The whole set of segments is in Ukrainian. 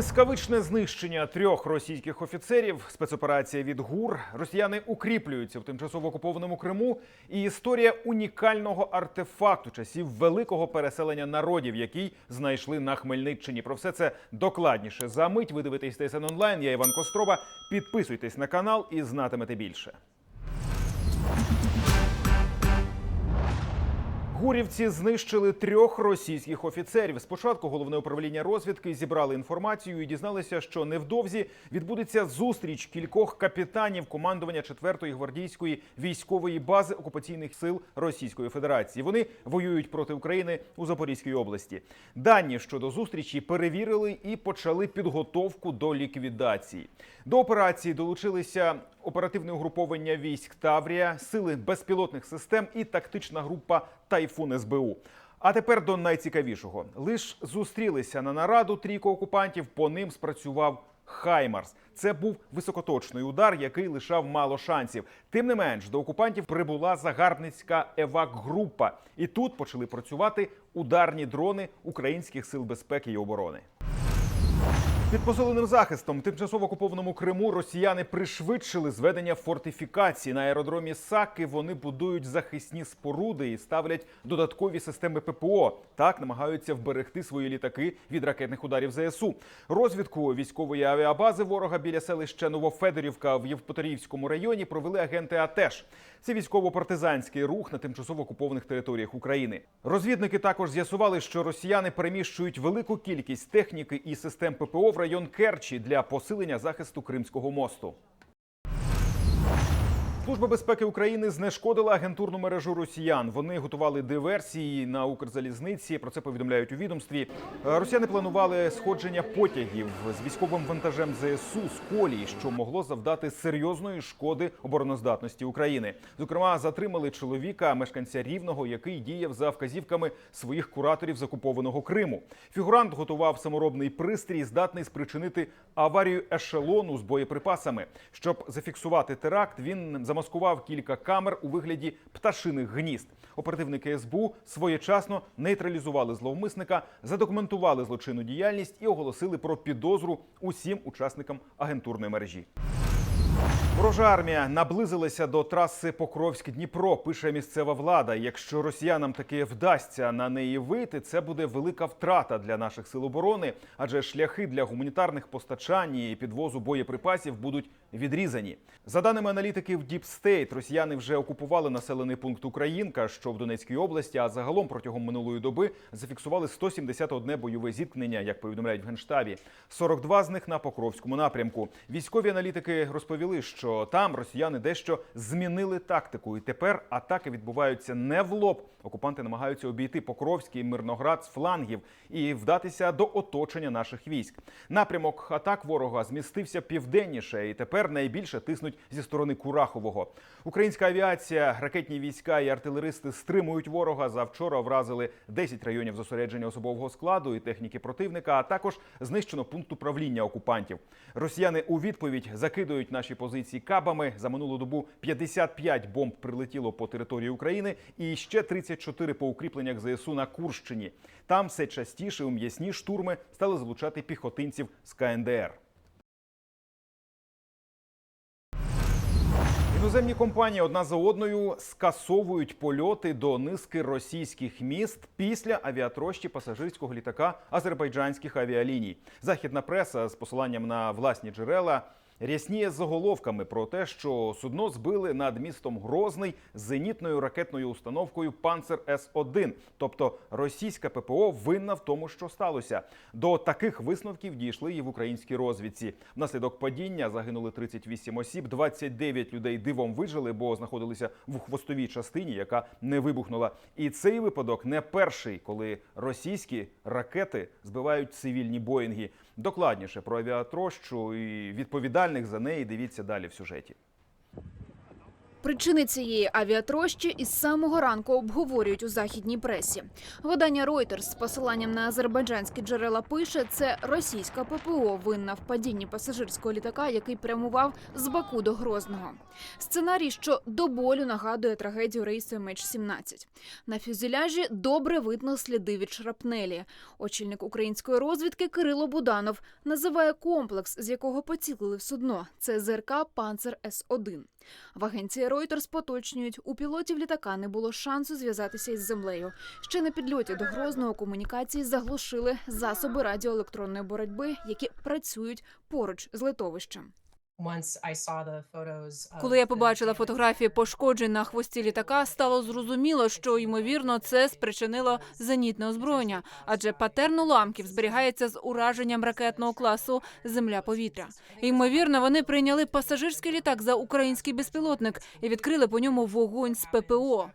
Блискавичне знищення трьох російських офіцерів, спецоперація від ГУР. Росіяни укріплюються в тимчасово окупованому Криму. І історія унікального артефакту часів великого переселення народів, який знайшли на Хмельниччині. Про все це докладніше за мить. Ви дивитесь ТСН онлайн. Я Іван Костроба. Підписуйтесь на канал і знатимете більше. Гурівці знищили трьох російських офіцерів. Спочатку головне управління розвідки зібрали інформацію і дізналися, що невдовзі відбудеться зустріч кількох капітанів командування 4-ї гвардійської військової бази окупаційних сил Російської Федерації. Вони воюють проти України у Запорізькій області. Дані щодо зустрічі перевірили і почали підготовку до ліквідації. До операції долучилися оперативне угруповання військ Таврія, сили безпілотних систем і тактична група Тайфун СБУ. А тепер до найцікавішого: лиш зустрілися на нараду трійко окупантів. По ним спрацював Хаймарс. Це був високоточний удар, який лишав мало шансів. Тим не менш, до окупантів прибула загарбницька евак-група, і тут почали працювати ударні дрони українських сил безпеки і оборони. Під посиленим захистом тимчасово окупованому Криму росіяни пришвидшили зведення фортифікацій на аеродромі Саки. Вони будують захисні споруди і ставлять додаткові системи ППО. Так намагаються вберегти свої літаки від ракетних ударів ЗСУ. Розвідку військової авіабази ворога біля селища Новофедорівка в Євпаторівському районі провели агенти АТЕШ. Це військово-партизанський рух на тимчасово окупованих територіях України. Розвідники також з'ясували, що росіяни переміщують велику кількість техніки і систем ППО в район Керчі для посилення захисту Кримського мосту. Служба безпеки України знешкодила агентурну мережу росіян. Вони готували диверсії на Укрзалізниці. Про це повідомляють у відомстві. Е, Росіяни планували сходження потягів з військовим вантажем ЗСУ з колії, що могло завдати серйозної шкоди обороноздатності України. Зокрема, затримали чоловіка, мешканця рівного, який діяв за вказівками своїх кураторів з окупованого Криму. Фігурант готував саморобний пристрій, здатний спричинити аварію ешелону з боєприпасами. Щоб зафіксувати теракт, він замаскував кілька камер у вигляді пташиних гнізд. Оперативники СБУ своєчасно нейтралізували зловмисника, задокументували злочинну діяльність і оголосили про підозру усім учасникам агентурної мережі. Ворожа армія наблизилася до траси Покровськ-Дніпро. Пише місцева влада. Якщо росіянам таки вдасться на неї вийти, це буде велика втрата для наших сил оборони, адже шляхи для гуманітарних постачань і підвозу боєприпасів будуть відрізані. За даними аналітиків State, росіяни вже окупували населений пункт Українка, що в Донецькій області. А загалом протягом минулої доби зафіксували 171 бойове зіткнення, як повідомляють в генштабі. 42 з них на Покровському напрямку. Військові аналітики розповіли, що там росіяни дещо змінили тактику, і тепер атаки відбуваються не в лоб. Окупанти намагаються обійти Покровський Мирноград з флангів і вдатися до оточення наших військ. Напрямок атак ворога змістився південніше, і тепер найбільше тиснуть зі сторони Курахового. Українська авіація, ракетні війська і артилеристи стримують ворога. Завчора вразили 10 районів зосередження особового складу і техніки противника. А також знищено пункт управління окупантів. Росіяни у відповідь закидують наші позиції кабами. За минулу добу 55 бомб прилетіло по території України і ще 34 по укріпленнях ЗСУ на Курщині. Там все частіше у м'ясні штурми стали залучати піхотинців з КНДР. Іноземні компанії одна за одною скасовують польоти до низки російських міст після авіатрощі пасажирського літака азербайджанських авіаліній. Західна преса з посиланням на власні джерела. Рясніє заголовками про те, що судно збили над містом Грозний зенітною ракетною установкою Панцер С 1 тобто російська ППО винна в тому, що сталося. До таких висновків дійшли і в українській розвідці. Внаслідок падіння загинули 38 осіб, 29 людей дивом вижили, бо знаходилися в хвостовій частині, яка не вибухнула. І цей випадок не перший, коли російські ракети збивають цивільні боїнги. Докладніше про авіатрощу і відповідальних за неї дивіться далі в сюжеті. Причини цієї авіатрощі із самого ранку обговорюють у західній пресі. Видання Reuters з посиланням на азербайджанські джерела пише, це російська ППО винна в падінні пасажирського літака, який прямував з Баку до Грозного. Сценарій, що до болю нагадує трагедію рейсу MH17. На фюзеляжі добре видно сліди від шрапнелі. Очільник української розвідки Кирило Буданов називає комплекс, з якого поцілили в судно. Це ЗРК Панцер С-1. В агенції Reuters поточнюють, у пілотів літака не було шансу зв'язатися із землею. Ще на підльоті до Грозного комунікації заглушили засоби радіоелектронної боротьби, які працюють поруч з литовищем. Коли я побачила фотографії пошкоджень на хвості літака, стало зрозуміло, що ймовірно це спричинило зенітне озброєння, адже патерн уламків зберігається з ураженням ракетного класу Земля-повітря. Ймовірно, вони прийняли пасажирський літак за український безпілотник і відкрили по ньому вогонь з ППО.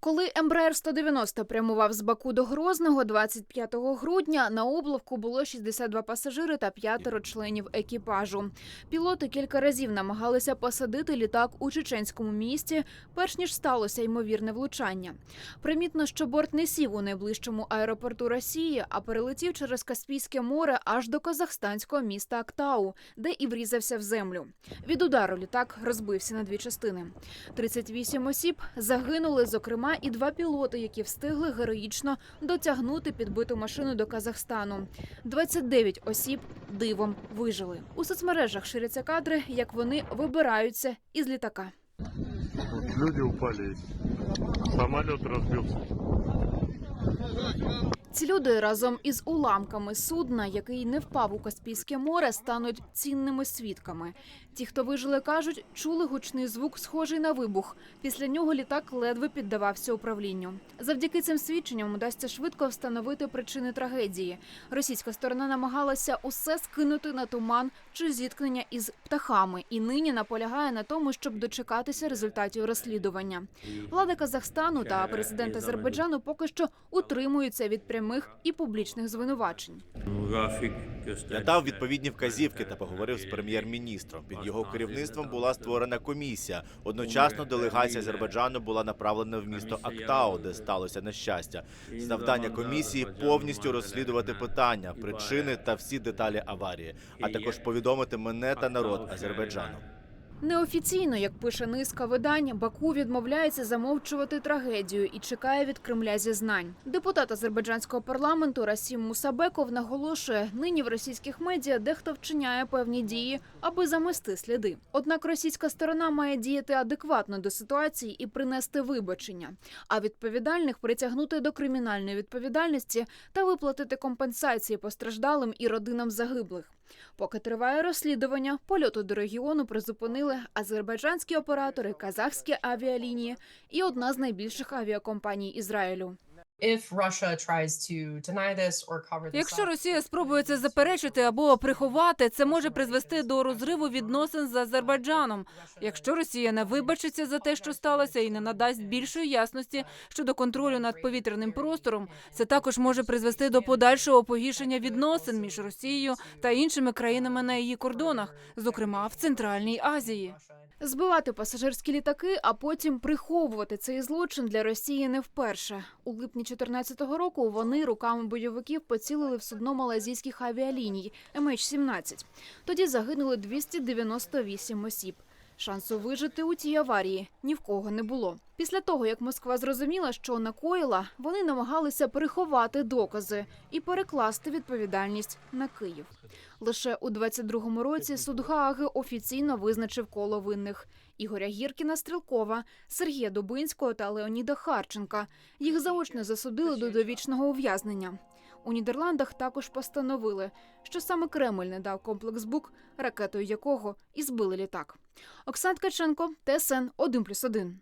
Коли Ембраєр 190 прямував з Баку до Грозного 25 грудня, на облавку було 62 пасажири та п'ятеро членів екіпажу. Пілоти кілька разів намагалися посадити літак у чеченському місті, перш ніж сталося ймовірне влучання. Примітно, що борт не сів у найближчому аеропорту Росії, а перелетів через Каспійське море аж до казахстанського міста Актау, де і врізався в землю. Від удару літак розбився на дві частини. 38 осіб загинули, зокрема, і два пілоти, які встигли героїчно дотягнути підбиту машину до Казахстану. 29 осіб дивом вижили. У соцмережах ширяться кадри, як вони вибираються із літака. Люди упали. самоліт разбился. Ці люди разом із уламками судна, який не впав у Каспійське море, стануть цінними свідками. Ті, хто вижили, кажуть, чули гучний звук, схожий на вибух. Після нього літак ледве піддавався управлінню. Завдяки цим свідченням удасться швидко встановити причини трагедії. Російська сторона намагалася усе скинути на туман чи зіткнення із птахами, і нині наполягає на тому, щоб дочекатися результатів розслідування. Влада Казахстану та президент Азербайджану поки що утримуються від прямих і публічних звинувачень. Я дав відповідні вказівки та поговорив з прем'єр-міністром. Під його керівництвом була створена комісія. Одночасно делегація Азербайджану була направлена в місто Актау, де сталося нещастя. Завдання комісії повністю розслідувати питання, причини та всі деталі аварії, а також повідомити мене та народ Азербайджану. Неофіційно, як пише низка видань, Баку відмовляється замовчувати трагедію і чекає від Кремля зізнань. Депутат азербайджанського парламенту Расім Мусабеков наголошує, нині в російських медіа дехто вчиняє певні дії, аби замести сліди. Однак російська сторона має діяти адекватно до ситуації і принести вибачення, а відповідальних притягнути до кримінальної відповідальності та виплатити компенсації постраждалим і родинам загиблих. Поки триває розслідування, польоту до регіону призупинили азербайджанські оператори, казахські авіалінії і одна з найбільших авіакомпаній Ізраїлю. If Russia tries to deny this or cover this Якщо Росія спробує це заперечити або приховати, це може призвести до розриву відносин з Азербайджаном. Якщо Росія не вибачиться за те, що сталося, і не надасть більшої ясності щодо контролю над повітряним простором, це також може призвести до подальшого погіршення відносин між Росією та іншими країнами на її кордонах, зокрема в Центральній Азії. Збивати пасажирські літаки, а потім приховувати цей злочин для Росії не вперше. У липні 2014 року вони руками бойовиків поцілили в судно малазійських авіаліній MH17. Тоді загинули 298 осіб. Шансу вижити у тій аварії ні в кого не було. Після того, як Москва зрозуміла, що накоїла, вони намагалися приховати докази і перекласти відповідальність на Київ. Лише у 22-му році суд Гааги офіційно визначив коло винних Ігоря Гіркіна Стрілкова, Сергія Дубинського та Леоніда Харченка. Їх заочно засудили до довічного ув'язнення. У Нідерландах також постановили, що саме Кремль не дав комплекс БУК, ракетою якого і збили літак. Оксан Ткаченко, ТСН 1+,1.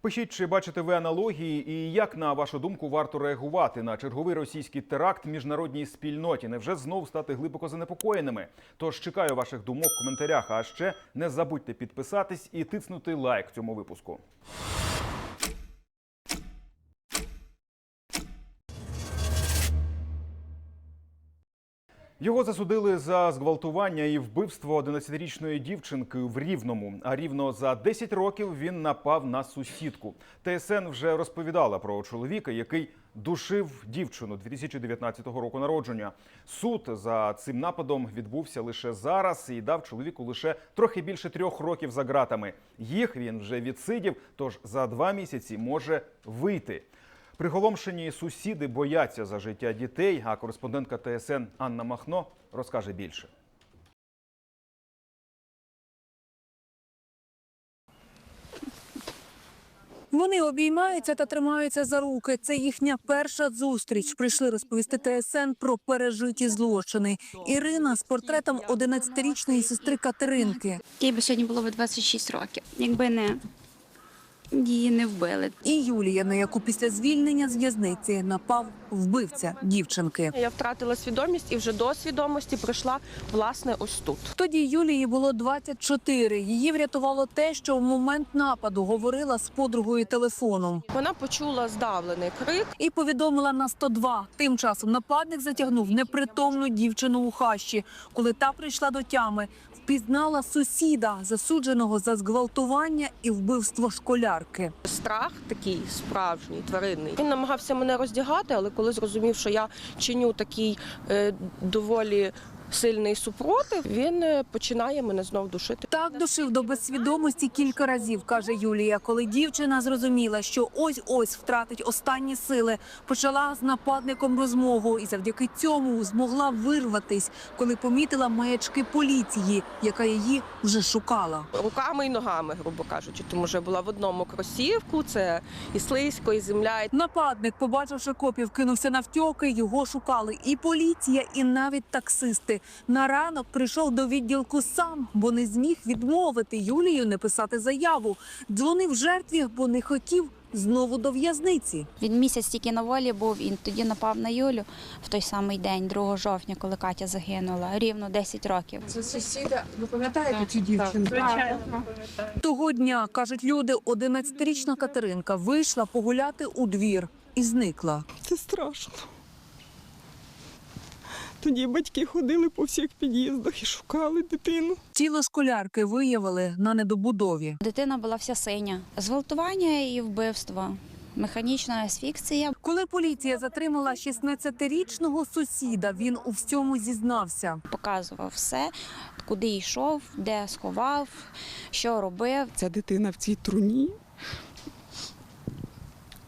Пишіть, чи бачите ви аналогії, і як на вашу думку варто реагувати на черговий російський теракт міжнародній спільноті? Невже знов стати глибоко занепокоєними? Тож чекаю ваших думок в коментарях. А ще не забудьте підписатись і тиснути лайк цьому випуску. Його засудили за зґвалтування і вбивство 11-річної дівчинки в Рівному. А рівно за 10 років він напав на сусідку. ТСН вже розповідала про чоловіка, який душив дівчину 2019 року народження. Суд за цим нападом відбувся лише зараз і дав чоловіку лише трохи більше трьох років за ґратами. Їх він вже відсидів, тож за два місяці може вийти. Приголомшені сусіди бояться за життя дітей. А кореспондентка ТСН Анна Махно розкаже більше. Вони обіймаються та тримаються за руки. Це їхня перша зустріч. Прийшли розповісти ТСН про пережиті злочини. Ірина з портретом 11-річної сестри Катеринки. Їй би сьогодні було б 26 років, якби не її не вбили. І Юлія, на яку після звільнення з в'язниці напав вбивця дівчинки. Я втратила свідомість і вже до свідомості прийшла власне ось тут. Тоді Юлії було 24. Її врятувало те, що в момент нападу говорила з подругою телефоном Вона почула здавлений крик. і повідомила на 102. Тим часом нападник затягнув непритомну дівчину у хащі. Коли та прийшла до тями, впізнала сусіда, засудженого за зґвалтування і вбивство школярки. Страх такий справжній, тваринний. Він намагався мене роздягати, але коли зрозумів, що я чиню такий е, доволі сильний супротив, він е, починає мене знов душити. Так душив до безсвідомості кілька разів, каже Юлія. Коли дівчина зрозуміла, що ось ось втратить останні сили, почала з нападником розмову і завдяки цьому змогла вирватись, коли помітила маячки поліції, яка її вже шукала. Руками і ногами, грубо кажучи, тому що я була в одному кросівку, це і слизько, і земля. Нападник, побачивши копів, кинувся навтьоки. Його шукали і поліція, і навіть таксисти. На ранок прийшов до відділку сам, бо не зміг відмовити Юлію не писати заяву. Дзвонив жертві, бо не хотів знову до в'язниці. Він місяць тільки на волі був і тоді напав на Юлю в той самий день, 2 жовтня, коли Катя загинула, рівно 10 років. Це сусіда. Ви пам'ятаєте цю дівчину? Того дня кажуть люди, 11-річна Катеринка вийшла погуляти у двір і зникла. Це страшно. Тоді батьки ходили по всіх під'їздах і шукали дитину. Тіло школярки виявили на недобудові. Дитина була вся синя. Зґвалтування і вбивство, механічна асфікція. Коли поліція затримала 16-річного сусіда, він у всьому зізнався. Показував все, куди йшов, де сховав, що робив. Ця дитина в цій труні.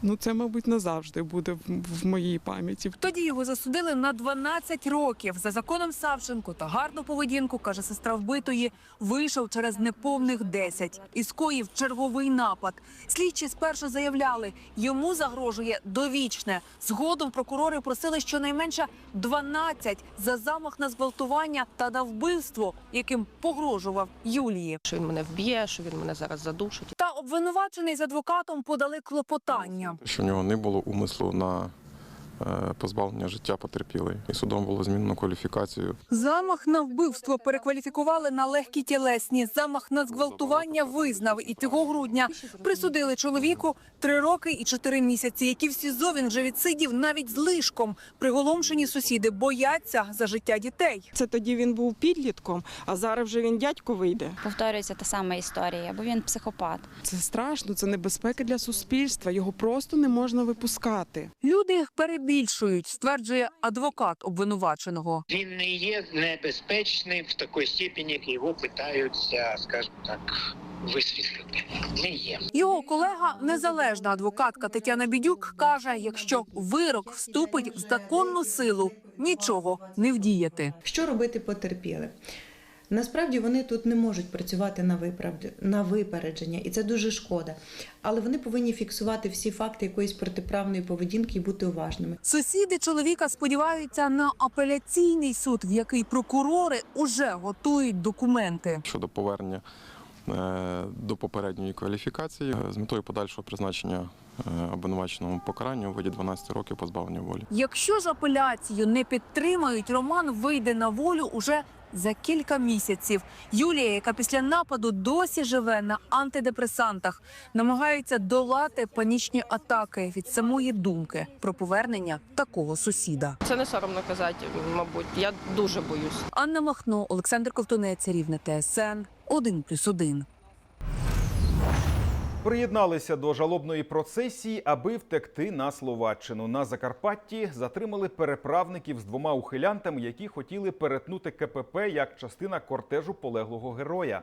Ну, це, мабуть, назавжди буде в, в моїй пам'яті. Тоді його засудили на 12 років. За законом Савченко та гарну поведінку, каже сестра вбитої, вийшов через неповних 10 і скоїв черговий напад. Слідчі спершу заявляли, йому загрожує довічне. Згодом прокурори просили щонайменше 12 за замах на зґвалтування та на вбивство, яким погрожував Юлії. Що він мене вб'є, що він мене зараз задушить. Та обвинувачений з адвокатом подали клопотання. Що в нього не було умислу на позбавлення життя потерпілої. І судом було змінено кваліфікацію. Замах на вбивство перекваліфікували на легкі тілесні. Замах на зґвалтування визнав і цього грудня присудили чоловіку три роки і чотири місяці, які в СІЗО він вже відсидів навіть з лишком. Приголомшені сусіди бояться за життя дітей. Це тоді він був підлітком, а зараз вже він дядько вийде. Повторюється та сама історія, бо він психопат. Це страшно, це небезпека для суспільства. Його просто не можна випускати. Люди їх перебільшують, стверджує адвокат обвинуваченого. Він не є небезпечним в такій степені, як його питаються, скажімо так, висвітлити. Не є. Його колега, незалежна адвокатка Тетяна Бідюк, каже: якщо вирок вступить в законну силу, нічого не вдіяти. Що робити потерпілим? Насправді вони тут не можуть працювати на виправд... на випередження, і це дуже шкода. Але вони повинні фіксувати всі факти якоїсь протиправної поведінки і бути уважними. Сусіди чоловіка сподіваються на апеляційний суд, в який прокурори уже готують документи. Щодо повернення е, до попередньої кваліфікації е, з метою подальшого призначення е, обвинуваченому покаранню у виді 12 років позбавлення волі. Якщо ж апеляцію не підтримають, Роман вийде на волю уже за кілька місяців. Юлія, яка після нападу досі живе на антидепресантах, намагається долати панічні атаки від самої думки про повернення такого сусіда. Це не соромно казати, мабуть. Я дуже боюсь. Анна Махно, Олександр Ковтунець, Рівне ТСН, 1+,1. Приєдналися до жалобної процесії, аби втекти на Словаччину. На Закарпатті затримали переправників з двома ухилянтами, які хотіли перетнути КПП як частина кортежу полеглого героя.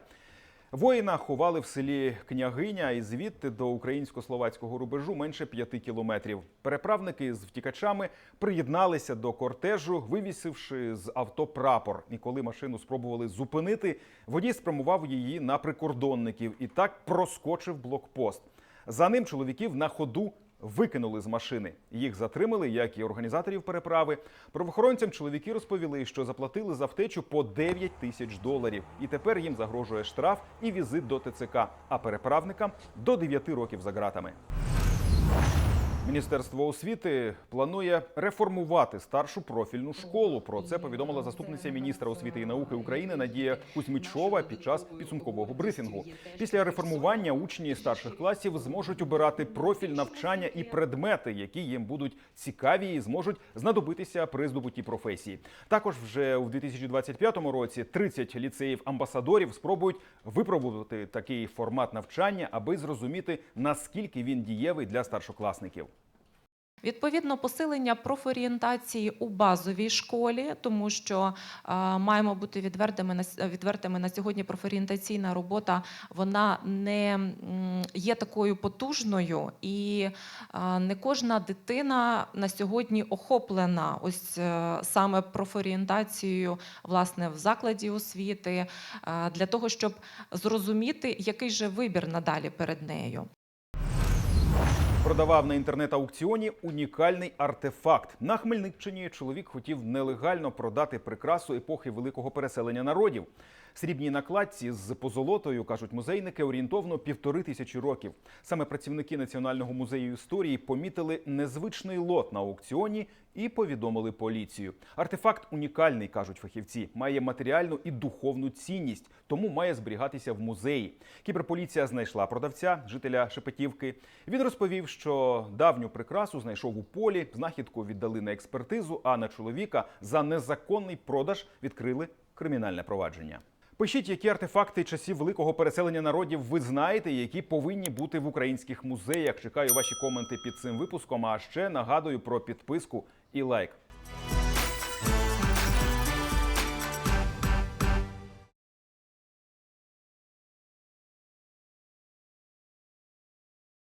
Воїна ховали в селі Княгиня і звідти до українсько-словацького рубежу менше п'яти кілометрів. Переправники з втікачами приєдналися до кортежу, вивісивши з авто прапор. І коли машину спробували зупинити, водій спрямував її на прикордонників і так проскочив блокпост. За ним чоловіків на ходу викинули з машини. Їх затримали, як і організаторів переправи. Правоохоронцям чоловіки розповіли, що заплатили за втечу по 9 тисяч доларів, і тепер їм загрожує штраф і візит до ТЦК, а переправникам до 9 років за ґратами. Міністерство освіти планує реформувати старшу профільну школу. Про це повідомила заступниця міністра освіти і науки України Надія Кузьмічова під час підсумкового брифінгу. Після реформування учні старших класів зможуть обирати профіль навчання і предмети, які їм будуть цікаві і зможуть знадобитися при здобутті професії. Також вже у 2025 році 30 ліцеїв амбасадорів спробують випробувати такий формат навчання, аби зрозуміти наскільки він дієвий для старшокласників. Відповідно, посилення профорієнтації у базовій школі, тому що е, маємо бути відвертими на відвертими на сьогодні. Профорієнтаційна робота вона не є такою потужною, і е, не кожна дитина на сьогодні охоплена ось е, саме профорієнтацією власне в закладі освіти для того, щоб зрозуміти, який же вибір надалі перед нею. Продавав на інтернет-аукціоні унікальний артефакт. На Хмельниччині чоловік хотів нелегально продати прикрасу епохи великого переселення народів. Срібній накладці з позолотою, кажуть музейники, орієнтовно півтори тисячі років. Саме працівники Національного музею історії помітили незвичний лот на аукціоні і повідомили поліцію. Артефакт унікальний, кажуть фахівці, має матеріальну і духовну цінність, тому має зберігатися в музеї. Кіберполіція знайшла продавця, жителя Шепетівки. Він розповів, що давню прикрасу знайшов у полі, знахідку віддали на експертизу, а на чоловіка за незаконний продаж відкрили кримінальне провадження. Пишіть, які артефакти часів великого переселення народів ви знаєте, які повинні бути в українських музеях. Чекаю ваші коменти під цим випуском. А ще нагадую про підписку і лайк.